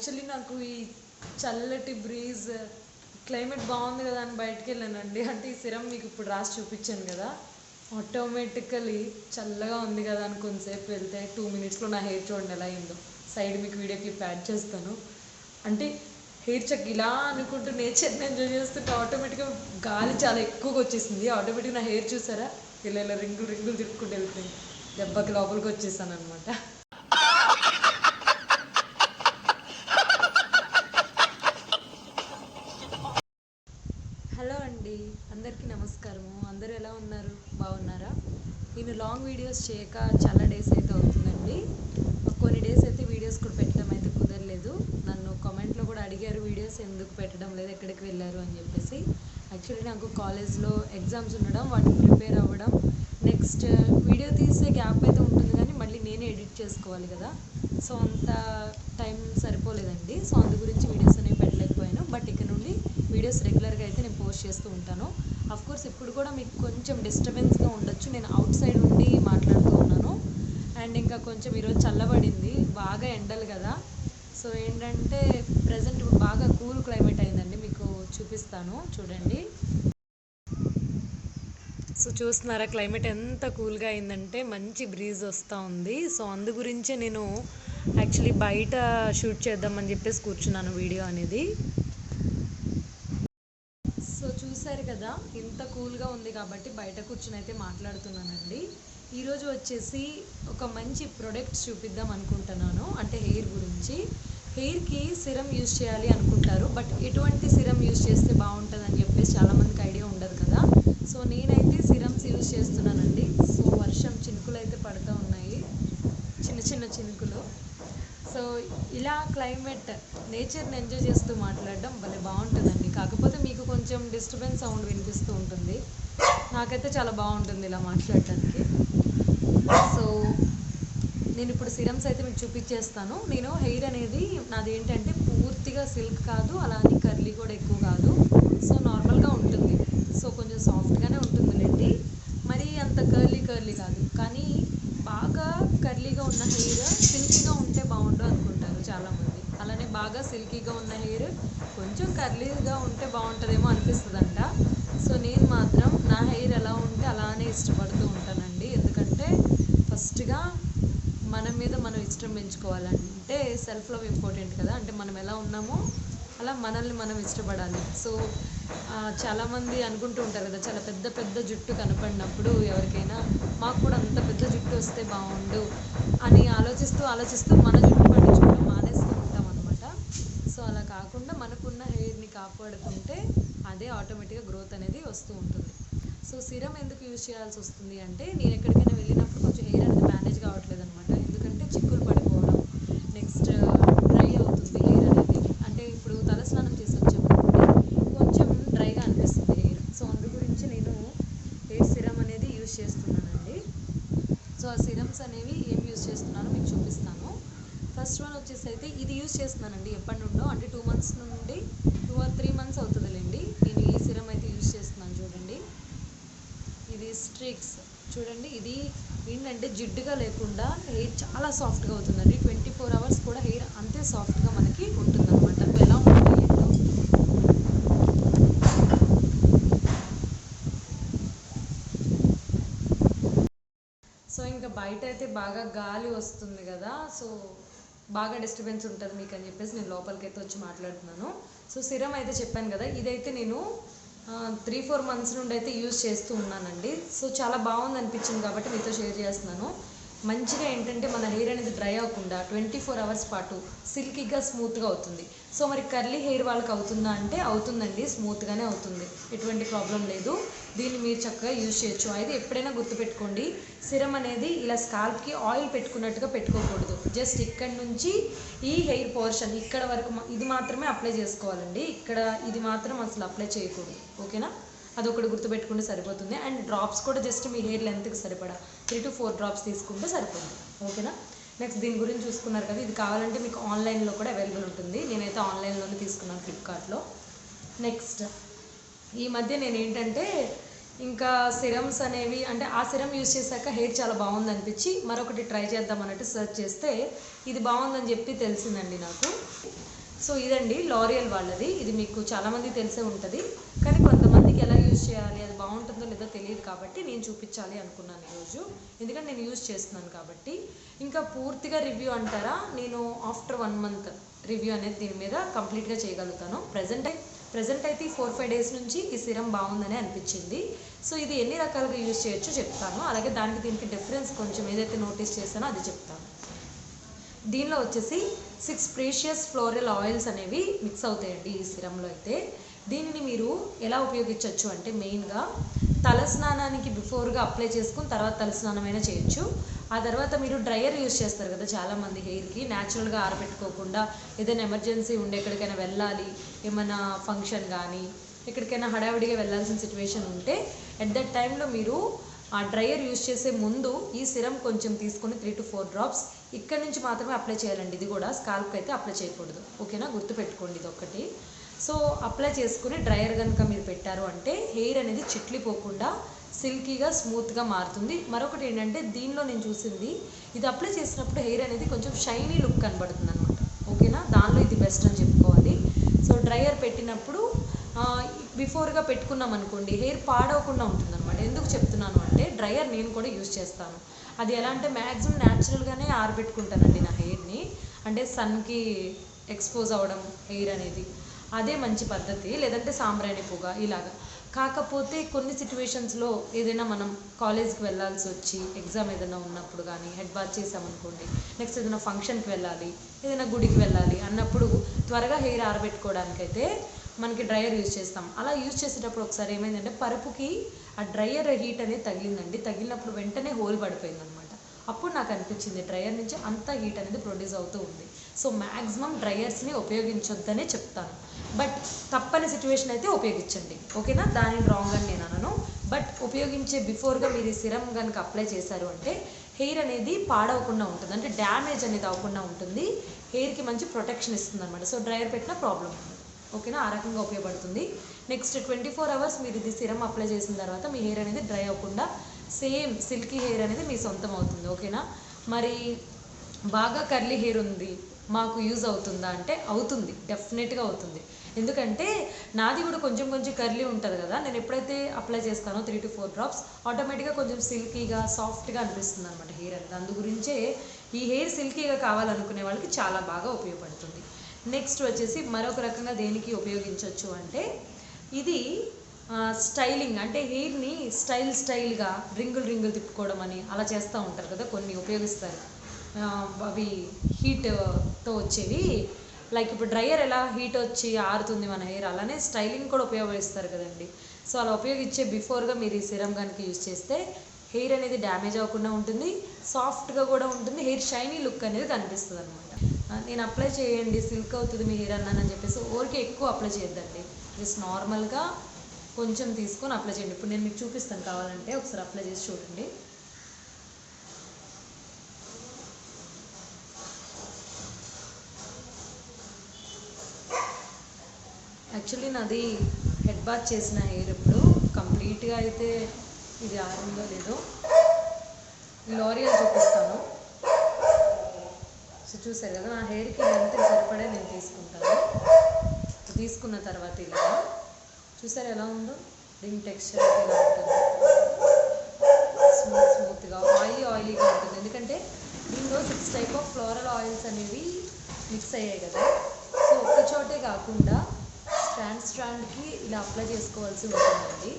Actually నాకు ఈ చల్లటి బ్రీజ్ క్లైమేట్ బాగుంది కదా అని బయటకు వెళ్ళానండి అంటే ఈ సిరం మీకు ఇప్పుడు రాసి చూపించాను కదా. ఆటోమేటికలీ చల్లగా ఉంది కదా అని కొంతసేపు వెళ్తే టూ మినిట్స్లో నా హెయిర్ చూడండి ఎలా అయిందో. సైడ్ మీకు వీడియో క్లిప్ యాడ్ చేస్తాను. అంటే హెయిర్ చెక్ ఇలా అనుకుంటూ నేచర్ని ఎంజాయ్ చేస్తుంటే ఆటోమేటిక్గా గాలి చాలా ఎక్కువగా వచ్చేసింది. ఆటోమేటిక్గా నా హెయిర్ చూసారా? ఇలా ఇలా రింగులు రింగులు తిరుక్కుంటూ వెళ్తుంది. దెబ్బకి లోపలికి వచ్చేసాను అనమాట నేను లాంగ్ వీడియోస్ చేయక చాలా డేస్ అయితే అవుతుందండి. కొన్ని డేస్ అయితే వీడియోస్ కూడా పెట్టడం అయితే కుదరలేదు. నన్ను కామెంట్లో కూడా అడిగారు వీడియోస్ ఎందుకు పెట్టడం లేదు? ఎక్కడికి వెళ్ళారు? అని చెప్పేసి. యాక్చువల్లీ నాకు కాలేజ్లో ఎగ్జామ్స్ ఉండడం వాటికి ప్రిపేర్ అవ్వడం నెక్స్ట్ వీడియో తీసే గ్యాప్ అయితే ఉంటుంది కానీ మళ్ళీ నేనే ఎడిట్ చేసుకోవాలి కదా. సో అంత టైం సరిపోలేదండి. సో అందు గురించి వీడియోస్ అనేవి పెట్టలేకపోయాను. బట్ ఇక నుండి వీడియోస్ రెగ్యులర్గా అయితే నేను పోస్ట్ చేస్తూ ఉంటాను. కోర్స్ ఇప్పుడు కూడా మీకు కొంచెం డిస్టర్బెన్స్గా ఉండొచ్చు. నేను అవుట్ సైడ్ ఉండి మాట్లాడుతూ ఉన్నాను. అండ్ ఇంకా కొంచెం ఈరోజు చల్లబడింది. బాగా ఎండలు కదా. సో ఏంటంటే ప్రజెంట్ బాగా కూల్ క్లైమేట్ అయిందండి. మీకు చూపిస్తాను. చూడండి. సో చూస్తున్నారా? క్లైమేట్ ఎంత కూల్గా అయిందంటే మంచి బ్రీజ్ వస్తూ ఉంది. సో అందు గురించే నేను యాక్చువల్లీ బయట షూట్ చేద్దామని చెప్పేసి కూర్చున్నాను వీడియో అనేది సో చూసారు కదా ఇంత కూల్గా ఉంది కాబట్టి బయట కూర్చుని అయితే మాట్లాడుతున్నానండి. ఈరోజు వచ్చేసి ఒక మంచి ప్రొడక్ట్ చూపిద్దాం అనుకుంటున్నాను అంటే హెయిర్ గురించి. హెయిర్కి సిరం యూజ్ చేయాలి అనుకుంటారు బట్ ఎటువంటి సిరం యూజ్ చేస్తే బాగుంటుంది అని చెప్పేసి చాలామందికి ఐడియా ఉండదు కదా. సో నేనైతే సిరమ్స్ యూజ్ చేస్తున్నానండి. సో వర్షం చినుకులు అయితే పడుతూ ఉన్నాయి. చిన్న చిన్న చినుకులు. సో ఇలా క్లైమేట్ నేచర్ని ఎంజాయ్ చేస్తూ మాట్లాడడం భలే బాగుంటుందండి. కాకపోతే కొంచెం డిస్టర్బెన్స్ సౌండ్ వినిపిస్తూ ఉంటుంది. నాకైతే చాలా బాగుంటుంది ఇలా మాట్లాడటానికి. సో నేను ఇప్పుడు సిరమ్స్ అయితే మీకు చూపించేస్తాను. నేను హెయిర్ అనేది నాది ఏంటంటే పూర్తిగా సిల్క్ కాదు అలానే కర్లీ కూడా ఎక్కువ కాదు. సో నార్మల్గా ఉంటుంది. సో కొంచెం సాఫ్ట్గానే ఉంటుందిలేండి. మరి అంత కర్లీ కర్లీ కాదు. కానీ బాగా కర్లీగా ఉన్న హెయిర్ సిల్కీగా ఉంటే బాగుండు అనుకుంటారు చాలామంది. అలానే బాగా సిల్కీగా ఉన్న హెయిర్ కొంచెం కర్లీగా ఉంటే బాగుంటుందేమో అనిపిస్తుందంట. సో నేను మాత్రం నా హెయిర్ ఎలా ఉంటే అలానే ఇష్టపడుతూ ఉంటానండి. ఎందుకంటే ఫస్ట్గా మన మీద మనం ఇష్టం పెంచుకోవాలంటే సెల్ఫ్ లవ్ ఇంపార్టెంట్ కదా. అంటే మనం ఎలా ఉన్నామో అలా మనల్ని మనం ఇష్టపడాలి. సో చాలామంది అనుకుంటూ ఉంటారు కదా చాలా పెద్ద పెద్ద జుట్టు కనపడినప్పుడు ఎవరికైనా మాకు కూడా అంత పెద్ద జుట్టు వస్తే బాగుండు అని ఆలోచిస్తూ ఆలోచిస్తూ మన జుట్టు పట్టించుకోవడం సో అలా కాకుండా మనకున్న హెయిర్ని కాపాడుకుంటే అదే ఆటోమేటిక్గా గ్రోత్ అనేది వస్తూ ఉంటుంది. సో సిరం ఎందుకు యూజ్ చేయాల్సి వస్తుంది అంటే నేను ఎక్కడికైనా వెళ్ళినప్పుడు కొంచెం హెయిర్ అనేది మేనేజ్ కావట్లేదు అనమాట ఎందుకంటే చిక్కులు పడిపోవడం నెక్స్ట్ డ్రై అవుతుంది హెయిర్ అనేది. అంటే ఇప్పుడు తలస్నానం చేసి వచ్చేప్పుడు కొంచెం డ్రైగా అనిపిస్తుంది హెయిర్ సో అందు గురించి నేను హెయిర్ సిరం అనేది యూజ్ చేస్తున్నానండి. సో ఆ సిరమ్స్ అనేవి ఏం యూజ్ చేస్తున్నానో మీకు చూపిస్తాను. ఫస్ట్ వన్ వచ్చేసి అయితే ఇది యూజ్ చేస్తున్నానండి ఎప్పటి నుండో అంటే టూ మంత్స్ నుండి టూ ఆర్ త్రీ మంత్స్ అవుతుందిలేండి. నేను ఈ సిరం అయితే యూజ్ చేస్తున్నాను చూడండి. ఇది స్ట్రిక్స్ చూడండి ఇది ఏంటంటే జిడ్డుగా లేకుండా హెయిర్ చాలా సాఫ్ట్గా అవుతుందండి. ట్వంటీ ఫోర్ అవర్స్ కూడా హెయిర్ అంతే సాఫ్ట్గా మనకి ఉంటుందన్నమాట. ఎలా ఉంటుంది సో ఇంకా బయట అయితే బాగా గాలి వస్తుంది కదా. సో బాగా డిస్టర్బెన్స్ ఉంటుంది మీకు అని చెప్పేసి నేను లోపలికి అయితే వచ్చి మాట్లాడుతున్నాను. సో సిరం అయితే చెప్పాను కదా ఇదైతే నేను త్రీ ఫోర్ మంత్స్ నుండి అయితే యూజ్ చేస్తూ ఉన్నానండి. సో చాలా బాగుంది అనిపించింది కాబట్టి మీతో షేర్ చేస్తున్నాను. మంచిగా ఏంటంటే మన హెయిర్ అనేది డ్రై అవ్వకుండా ట్వంటీ ఫోర్ అవర్స్ పాటు సిల్కీగా స్మూత్గా అవుతుంది. సో మరి కర్లీ హెయిర్ వాళ్ళకి అవుతుందా అంటే అవుతుందండి స్మూత్గానే అవుతుంది. ఎటువంటి ప్రాబ్లం లేదు. దీన్ని మీరు చక్కగా యూజ్ చేయొచ్చు. అయితే ఎప్పుడైనా గుర్తుపెట్టుకోండి సిరం అనేది ఇలా స్కాల్ప్కి ఆయిల్ పెట్టుకున్నట్టుగా పెట్టుకోకూడదు. జస్ట్ ఇక్కడ నుంచి ఈ హెయిర్ పోర్షన్ ఇక్కడ వరకు ఇది మాత్రమే అప్లై చేసుకోవాలండి. ఇక్కడ ఇది మాత్రం అసలు అప్లై చేయకూడదు. ఓకేనా అదొకటి గుర్తుపెట్టుకుంటే సరిపోతుంది. అండ్ డ్రాప్స్ కూడా జస్ట్ మీ హెయిర్ లెంత్కి సరిపడా. త్రీ టు ఫోర్ డ్రాప్స్ తీసుకుంటే సరిపోతుంది. ఓకేనా నెక్స్ట్ దీని గురించి చూసుకున్నారు కదా ఇది కావాలంటే మీకు ఆన్లైన్లో కూడా అవైలబుల్ ఉంటుంది. నేనైతే ఆన్లైన్లోనే తీసుకున్నాను ఫ్లిప్కార్ట్లో నెక్స్ట్ ఈ మధ్య నేను ఏంటంటే ఇంకా సిరమ్స్ అనేవి అంటే ఆ సిరం యూజ్ చేశాక హెయిర్ చాలా బాగుంది అనిపించి మరొకటి ట్రై చేద్దాం అన్నట్టు సెర్చ్ చేస్తే ఇది బాగుందని చెప్పి తెలిసిందండి నాకు. సో ఇదండి లారియల్ వాళ్ళది. ఇది మీకు చాలామంది తెలిసే ఉంటుంది. కానీ కొంత ఎలా యూజ్ చేయాలి అది బాగుంటుందో లేదో తెలియదు కాబట్టి నేను చూపించాలి అనుకున్నాను ఈరోజు. ఎందుకంటే నేను యూజ్ చేస్తున్నాను కాబట్టి. ఇంకా పూర్తిగా రివ్యూ అంటారా? నేను ఆఫ్టర్ వన్ మంత్ రివ్యూ అనేది దీని మీద కంప్లీట్గా చేయగలుగుతాను. ప్రజెంట్ ప్రజెంట్ అయితే ఈ ఫోర్ ఫైవ్ డేస్ నుంచి ఈ సిరం బాగుందని అనిపించింది. సో ఇది ఎన్ని రకాలుగా యూజ్ చేయొచ్చో చెప్తాను. అలాగే దానికి దీనికి డిఫరెన్స్ కొంచెం ఏదైతే నోటీస్ చేశానో అది చెప్తాను. దీనిలో వచ్చేసి సిక్స్ ప్రీషియస్ ఫ్లోరల్ ఆయిల్స్ అనేవి మిక్స్ అవుతాయండి ఈ సిరంలో అయితే. దీనిని మీరు ఎలా ఉపయోగించవచ్చు అంటే మెయిన్గా తలస్నానానికి బిఫోర్గా అప్లై చేసుకుని తర్వాత తలస్నానమైనా చేయొచ్చు. ఆ తర్వాత మీరు డ్రయర్ యూస్ చేస్తారు కదా చాలామంది హెయిర్కి. న్యాచురల్గా ఆరబెట్టుకోకుండా ఏదైనా ఎమర్జెన్సీ ఉండే ఎక్కడికైనా వెళ్ళాలి ఏమైనా ఫంక్షన్ కానీ ఎక్కడికైనా హడావిడిగా వెళ్ళాల్సిన సిచ్యువేషన్ ఉంటే ఎట్ దట్ టైంలో మీరు ఆ డ్రయర్ యూస్ చేసే ముందు ఈ సిరం కొంచెం తీసుకొని త్రీ టు ఫోర్ డ్రాప్స్ ఇక్కడ నుంచి మాత్రమే అప్లై చేయాలండి. ఇది కూడా స్కాల్ప్ అయితే అప్లై చేయకూడదు. ఓకేనా? గుర్తుపెట్టుకోండి ఇది ఒకటి సో అప్లై చేసుకుని డ్రయర్ కనుక మీరు పెట్టారు అంటే హెయిర్ అనేది చిట్లిపోకుండా సిల్కీగా స్మూత్గా మారుతుంది. మరొకటి ఏంటంటే దీనిలో నేను చూసింది ఇది అప్లై చేసినప్పుడు హెయిర్ అనేది కొంచెం షైనీ లుక్ కనబడుతుంది అనమాట ఓకేనా? దానిలో ఇది బెస్ట్ అని చెప్పుకోవాలి. సో డ్రయర్ పెట్టినప్పుడు బిఫోర్గా పెట్టుకున్నాం అనుకోండి హెయిర్ పాడవకుండా ఉంటుంది అనమాట ఎందుకు చెప్తున్నాను అంటే డ్రయర్ నేను కూడా యూజ్ చేస్తాను. అది ఎలా అంటే మ్యాక్సిమం న్యాచురల్గానే ఆరబెట్టుకుంటానండి నా హెయిర్ని అంటే సన్కి ఎక్స్పోజ్ అవ్వడం హెయిర్ అనేది. అదే మంచి పద్ధతి లేదంటే సాంబ్రాణి పొగ ఇలాగా. కాకపోతే కొన్ని సిచ్యువేషన్స్లో ఏదైనా మనం కాలేజ్కి వెళ్ళాల్సి వచ్చి ఎగ్జామ్ ఏదైనా ఉన్నప్పుడు కానీ హెడ్ బాత్ చేసామనుకోండి నెక్స్ట్ ఏదైనా ఫంక్షన్కి వెళ్ళాలి ఏదైనా గుడికి వెళ్ళాలి అన్నప్పుడు త్వరగా హెయిర్ ఆరబెట్టుకోవడానికైతే మనకి డ్రయర్ యూజ్ చేస్తాం. అలా యూజ్ చేసేటప్పుడు ఒకసారి ఏమైందంటే పరుపుకి ఆ డ్రయర్ హీట్ అనేది తగిలిందండి. తగిలినప్పుడు వెంటనే హోల్ పడిపోయింది అనమాట అప్పుడు నాకు అనిపించింది డ్రయర్ నుంచి అంత హీట్ అనేది ప్రొడ్యూస్ అవుతూ ఉంది. సో మ్యాక్సిమం డ్రయర్స్ని ఉపయోగించొద్దనే చెప్తాను. బట్ తప్పని సిచ్యువేషన్ అయితే ఉపయోగించండి. ఓకేనా? దానిని రాంగ్ అని నేను అనను. బట్ ఉపయోగించే బిఫోర్గా మీరు ఈ సిరం కనుక అప్లై చేశారు అంటే హెయిర్ అనేది పాడవకుండా ఉంటుంది. అంటే డ్యామేజ్ అనేది అవ్వకుండా ఉంటుంది. హెయిర్కి మంచి ప్రొటెక్షన్ ఇస్తుంది అనమాట సో డ్రయర్ పెట్టిన ప్రాబ్లం ఉంది ఓకేనా? ఆ రకంగా ఉపయోగపడుతుంది. నెక్స్ట్ ట్వంటీ ఫోర్ అవర్స్ మీరు ఇది సిరం అప్లై చేసిన తర్వాత మీ హెయిర్ అనేది డ్రై అవ్వకుండా సేమ్ సిల్కీ హెయిర్ అనేది మీ సొంతం అవుతుంది. ఓకేనా? మరి బాగా కర్లీ హెయిర్ ఉంది మాకు యూజ్ అవుతుందా అంటే అవుతుంది డెఫినెట్గా అవుతుంది. ఎందుకంటే నాది కూడా కొంచెం కొంచెం కర్లీ ఉంటుంది కదా నేను ఎప్పుడైతే అప్లై చేస్తానో త్రీ టు ఫోర్ డ్రాప్స్ ఆటోమేటిక్గా కొంచెం సిల్కీగా సాఫ్ట్గా అనిపిస్తుంది అనమాట హెయిర్ అనేది. అందు గురించే ఈ హెయిర్ సిల్కీగా కావాలనుకునే వాళ్ళకి చాలా బాగా ఉపయోగపడుతుంది. నెక్స్ట్ వచ్చేసి మరొక రకంగా దేనికి ఉపయోగించవచ్చు అంటే ఇది స్టైలింగ్ అంటే హెయిర్ని స్టైల్ స్టైల్గా రింగులు రింగులు తిప్పుకోవడం అని అలా చేస్తూ ఉంటారు కదా కొన్ని ఉపయోగిస్తారు. అవి హీట్తో వచ్చేవి. లైక్ ఇప్పుడు డ్రయర్ ఎలా హీట్ వచ్చి ఆరుతుంది మన హెయిర్ అలానే స్టైలింగ్ కూడా ఉపయోగిస్తారు కదండి. సో అలా ఉపయోగించే బిఫోర్గా మీరు ఈ సిరం కనుక యూజ్ చేస్తే హెయిర్ అనేది డ్యామేజ్ అవ్వకుండా ఉంటుంది సాఫ్ట్గా కూడా ఉంటుంది హెయిర్ షైనీ లుక్ అనేది కనిపిస్తుంది అనమాట నేను అప్లై చేయండి సిల్క్ అవుతుంది మీ హెయిర్ అన్నానని చెప్పేసి ఊరికే ఎక్కువ అప్లై చేయొద్దండి. జస్ట్ నార్మల్గా కొంచెం తీసుకొని అప్లై చేయండి. ఇప్పుడు నేను మీకు చూపిస్తాను కావాలంటే ఒకసారి అప్లై చేసి చూడండి. యాక్చువల్లీ నాది హెడ్ బాత్ చేసిన హెయిర్ ఇప్పుడు. కంప్లీట్గా అయితే ఇది ఆరిందో లేదో. లారియల్ చూపిస్తాను. సో చూసారు కదా నా హెయిర్కి లెంత్ సరిపడే నేను తీసుకుంటాను. తీసుకున్న తర్వాత ఇలా చూసారు ఎలా ఉందో? రింగ్ టెక్స్చర్ ఎలా ఇలా ఉంటుంది. స్మూత్ స్మూత్గా ఆయిలీ ఆయిలీగా ఉంటుంది. ఎందుకంటే దీనిలో six type of floral oils అనేవి మిక్స్ అయ్యాయి కదా. సో ఒక్క చోటే కాకుండా స్టాండ్ స్ట్రాండ్కి ఇలా అప్లై చేసుకోవాల్సి ఉంటుందండి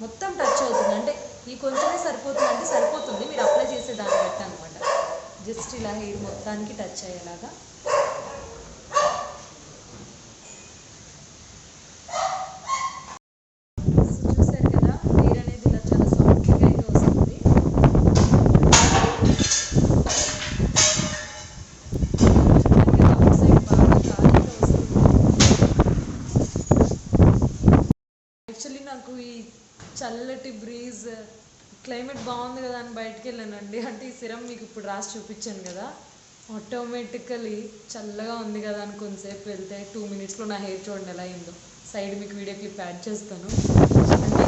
మొత్తం టచ్ అవుతుంది. అంటే ఈ కొంచెమే సరిపోతుంది అంటే సరిపోతుంది. మీరు అప్లై చేసే దాన్ని బట్టి అనమాట జస్ట్ ఇలా హెయిర్ మొత్తానికి టచ్ అయ్యేలాగా సో చూసారు కదా హెయిర్ అనేది ఇలా చాలా సాఫ్ట్గా అయితే వస్తుంది చూడండి కదా, అవుట్ సైడ్ బాగా గాలితో వస్తుంది యాక్చువల్లీ నాకు ఈ చల్లటి బ్రీజ్ క్లైమేట్ బాగుంది కదా అని బయటికి వెళ్ళానండి. అంటే ఈ సిరం మీకు ఇప్పుడు రాసి చూపించాను కదా. ఆటోమేటికలీ చల్లగా ఉంది కదా అని కొంతసేపు వెళ్తే టూ మినిట్స్లో నా హెయిర్ చూడండి ఎలా అయిందో. సైడ్ మీకు వీడియో క్లిప్ యాడ్ చేస్తాను. అంటే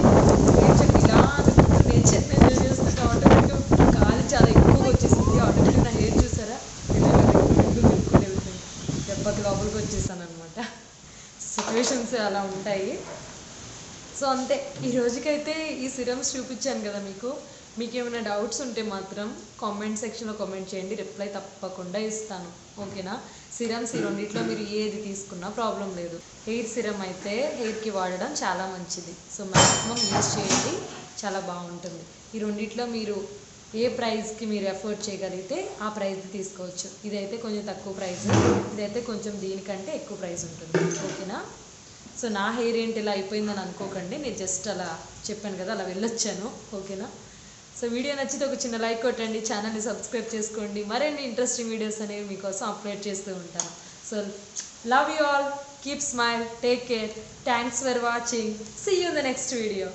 నేచర్ ఇలా నేచర్ ఎంజాయ్ చేస్తుంటే ఆటోమేటిక్ గాలి చాలా ఎక్కువగా వచ్చేసింది. ఆటోమేటిక్ నా హెయిర్ చూసారా? దెబ్బకి లోపలికి వచ్చేసాను అనమాట సిచ్యువేషన్స్ అలా ఉంటాయి. సో అంతే. ఈ రోజుకైతే ఈ సిరమ్స్ చూపించాను కదా మీకు. మీకు ఏమైనా డౌట్స్ ఉంటే మాత్రం కామెంట్ సెక్షన్లో కామెంట్ చేయండి. రిప్లై తప్పకుండా ఇస్తాను. ఓకేనా? సిరమ్స్ ఈ రెండిట్లో మీరు ఏది తీసుకున్నా ప్రాబ్లం లేదు. హెయిర్ సిరమ్ అయితే హెయిర్కి వాడడం చాలా మంచిది. సో మ్యాక్సిమం యూజ్ చేయండి. చాలా బాగుంటుంది. ఈ రెండిట్లో మీరు ఏ ప్రైస్కి మీరు ఎఫోర్డ్ చేయగలిగితే ఆ ప్రైస్ తీసుకోవచ్చు. ఇదైతే కొంచెం తక్కువ ప్రైస్. ఇదైతే కొంచెం దీనికంటే ఎక్కువ ప్రైస్ ఉంటుంది. ఓకేనా? సో నా హెయిర్ ఏంటి ఇలా అయిపోయిందని అనుకోకండి. నేను జస్ట్ అలా చెప్పాను కదా అలా వెళ్ళొచ్చాను. ఓకేనా? సో వీడియో నచ్చితే ఒక చిన్న లైక్ కొట్టండి ఛానల్ని సబ్స్క్రైబ్ చేసుకోండి. మరిన్ని ఇంట్రెస్టింగ్ వీడియోస్ అనేవి మీకోసం అప్లోడ్ చేస్తూ ఉంటాను. So love you all. Keep smile. Take care. Thanks for watching. See you the next video